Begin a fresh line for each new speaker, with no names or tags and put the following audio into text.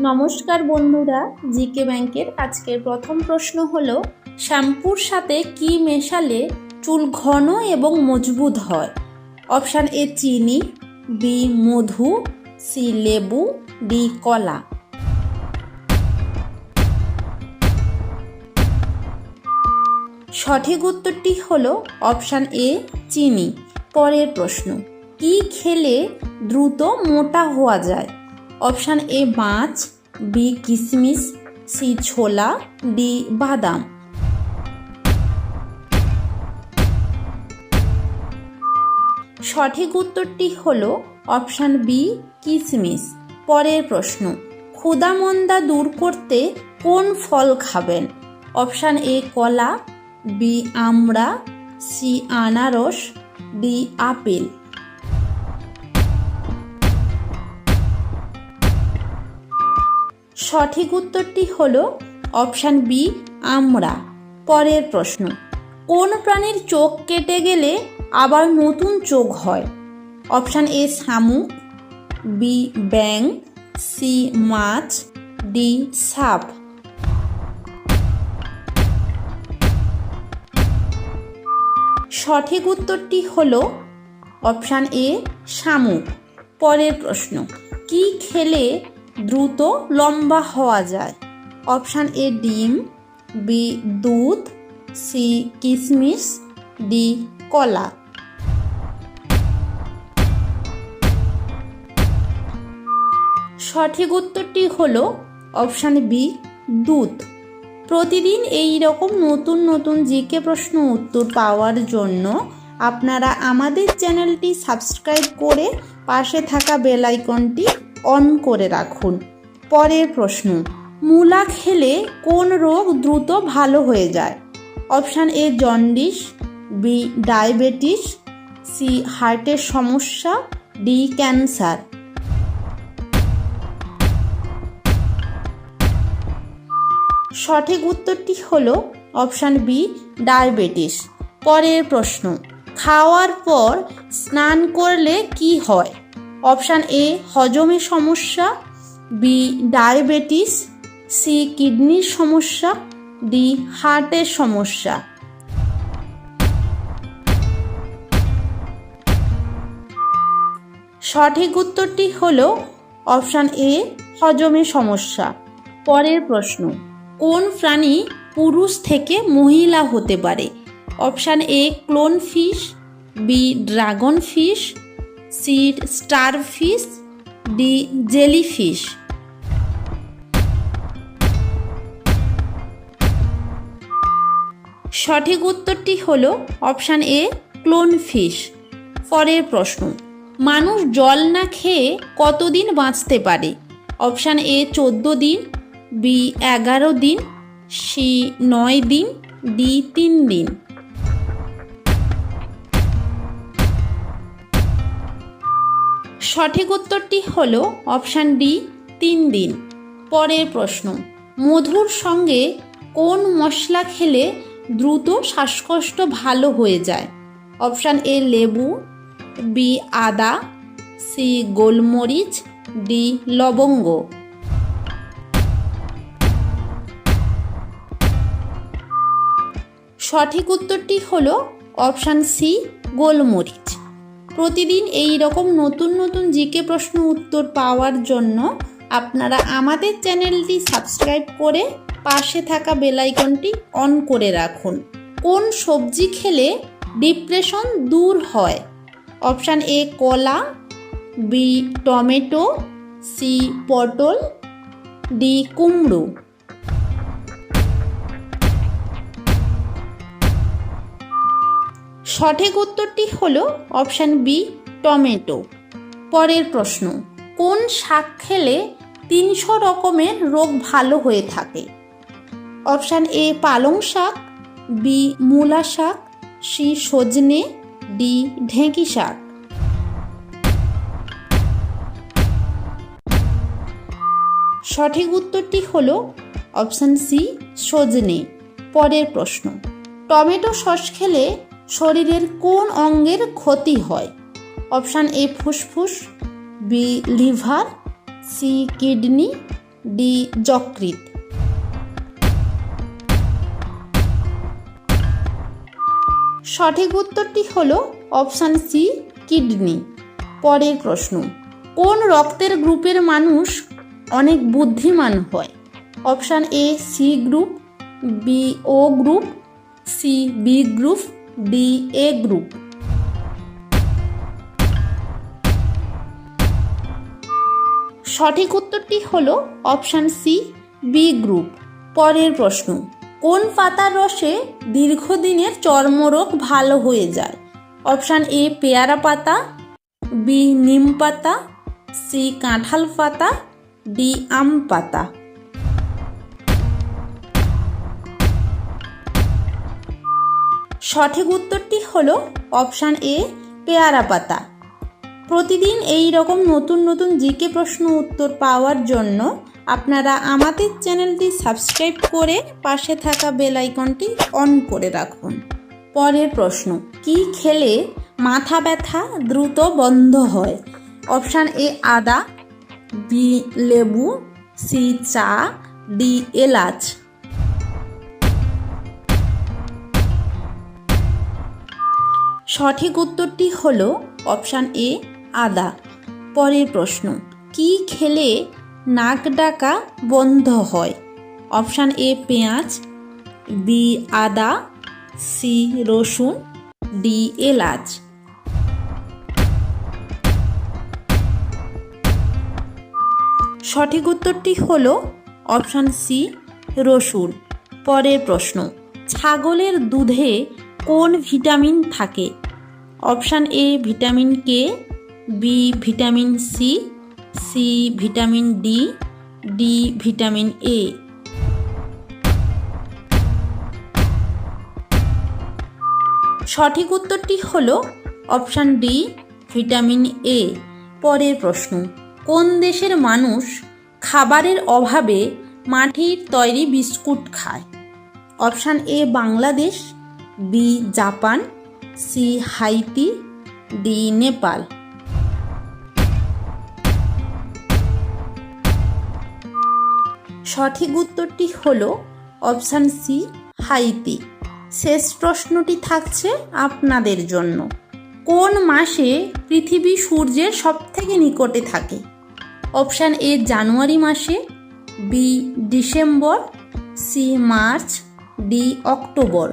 নমস্কার বন্ধুরা, জিকে ব্যাংকের আজকের প্রথম প্রশ্ন হলো, শ্যাম্পুর সাথে কি মেশালে চুল ঘন এবং মজবুত হয়? অপশান এ চিনি, বি মধু, সি লেবু, ডি কলা। সঠিক উত্তরটি হলো অপশান এ, চিনি। পরের প্রশ্ন, কি খেলে দ্রুত মোটা হওয়া যায়? অপশান এ মাছ, বি কিশমিশ সি ছোলা, ডি বাদাম। সঠিক উত্তরটি হল অপশান বি কিশমিশ পরের প্রশ্ন, ক্ষুদামন্দা দূর করতে কোন ফল খাবেন? অপশান এ কলা, বি আমড়া, সি আনারস, ডি আপেল। সঠিক উত্তরটি হল অপশান বি, আমরা। পরের প্রশ্ন, কোন প্রাণীর চোখ কেটে গেলে আবার নতুন চোখ হয়? অপশান এ, শামুক, বি ব্যাং সি, মাছ, ডি, সাপ। সঠিক উত্তরটি হল অপশান এ, শামুক। পরের প্রশ্ন, কি খেলে দ্রুত লম্বা হওয়া যায়। অপশান এ ডিম, বি দুধ, সি কিশমিশ ডি কলা। সঠিক উত্তরটি হল অপশান বি দুধ। প্রতিদিন এই রকম নতুন নতুন জিকে প্রশ্ন উত্তর পাওয়ার জন্য আপনারা আমাদের চ্যানেলটি সাবস্ক্রাইব করে পাশে থাকা বেল আইকনটি অন করে রাখুন। পরের প্রশ্ন, মূলা খেলে কোন রোগ দ্রুত ভালো হয়ে যায়? Option A, jaundice, B, diabetes, C, হার্টের সমস্যা, ডি, ক্যান্সার। সঠিক উত্তরটি হল অপশান বি, ডায়াবেটিস। পরের প্রশ্ন, খাওয়ার পর স্নান করলে কি হয়? অপশান এ হজমের সমস্যা, বি, ডায়াবেটিস, সি, কিডনির সমস্যা, ডি, হার্টের সমস্যা। সঠিক উত্তরটি হল অপশান এ হজমের সমস্যা। পরের প্রশ্ন, কোন প্রাণী পুরুষ থেকে মহিলা হতে পারে? Option A clownfish B dragon fish C starfish D jellyfish সঠিক উত্তরটি হল অপশান এ ক্লোন ফিশ পরের প্রশ্ন, মানুষ জল না খেয়ে কতদিন বাঁচতে পারে? অপশান এ, চোদ্দ দিন, বি, এগারো দিন, সি, নয় দিন, ডি, তিন দিন। সঠিক উত্তরটি হল অপশান ডি, তিন দিন। পরের প্রশ্ন, মধুর সঙ্গে কোন মশলা খেলে দ্রুত শ্বাসকষ্ট ভালো হয়ে যায়? অপশান এ, লেবু, বি, আদা, সি, গোলমরিচ, ডি, লবঙ্গ। সঠিক উত্তরটি হলো অপশান সি, গোলমরিচ। প্রতিদিন এই রকম নতুন নতুন জিকে প্রশ্ন উত্তর পাওয়ার জন্য আপনারা আমাদের চ্যানেলটি সাবস্ক্রাইব করে পাশে থাকা বেলাইকনটি অন করে রাখুন। কোন সবজি খেলে ডিপ্রেশন দূর হয়? অপশান এ, কলা, বি, টমেটো, সি, পটল, ডি, কুমড়ো। সঠিক উত্তরটি হলো অপশান বি, টমেটো। পরের প্রশ্ন, কোন শাক খেলে তিনশো রকমের রোগ ভালো হয়ে থাকে? অপশান এ, পালং শাক, বি, মূলা শাক, সি, সজনে, ডি, ঢেঁকি শাক। সঠিক উত্তরটি হল অপশান সি, সজনে। পরের প্রশ্ন, টমেটো সস খেলে শরীরের কোন অঙ্গের ক্ষতি হয়? অপশান এ, ফুসফুস, B, liver, C, kidney, D যকৃত সঠিক উত্তরটি হল অপশান সি, কিডনি। পরের প্রশ্ন, কোন রক্তের গ্রুপের মানুষ অনেক বুদ্ধিমান হয়? Option A, C group, B, O group, C, B group D A group. সঠিক উত্তরটি হলো অপশান সি, বি গ্রুপ। পরের প্রশ্ন, কোন পাতার রসে দীর্ঘদিনের চর্মরোগ ভালো হয়ে যায়? অপশান এ, পেয়ারা পাতা, বি নিম পাতা, সি কাঁঠাল পাতা, ডি আম পাতা। সঠিক উত্তরটি হলো অপশান এ, পেয়ারা পাতা। প্রতিদিন এই রকম নতুন নতুন জিকে প্রশ্ন উত্তর পাওয়ার জন্য আপনারা আমাদের চ্যানেলটি সাবস্ক্রাইব করে পাশে থাকা বেল আইকনটি অন করে রাখুন। পরের প্রশ্ন, কি খেলে মাথা ব্যথা দ্রুত বন্ধ হয়? অপশান এ, আদা, বি, লেবু, সি, চা, ডি, এলাচ। সঠিক উত্তরটি হল অপশান এ, আদা। পরের প্রশ্ন, কি খেলে নাক ডাকা বন্ধ হয়? অপশান এ, পেঁয়াজ, বি, আদা, সি, রসুন, ডি, এলাচ। সঠিক উত্তরটি হল অপশান সি, রসুন। পরের প্রশ্ন, ছাগলের দুধে কোন ভিটামিন থাকে? Option A vitamin K, B vitamin C C vitamin D D vitamin A. সঠিক উত্তরটি হল অপশান ডি, ভিটামিন এ। পরের প্রশ্ন, কোন দেশের মানুষ খাবারের অভাবে মাটির তৈরি বিস্কুট খায়? Option A Bangladesh, B Japan C Haiti, D Nepal. সঠিক উত্তরটি হল অপশান সি হাইতি। শেষ প্রশ্নটি থাকছে আপনাদের জন্য। কোন মাসে পৃথিবী সূর্যের সবথেকে নিকটে থাকে? অপশান এ জানুয়ারি মাসে, B December, C March, D October.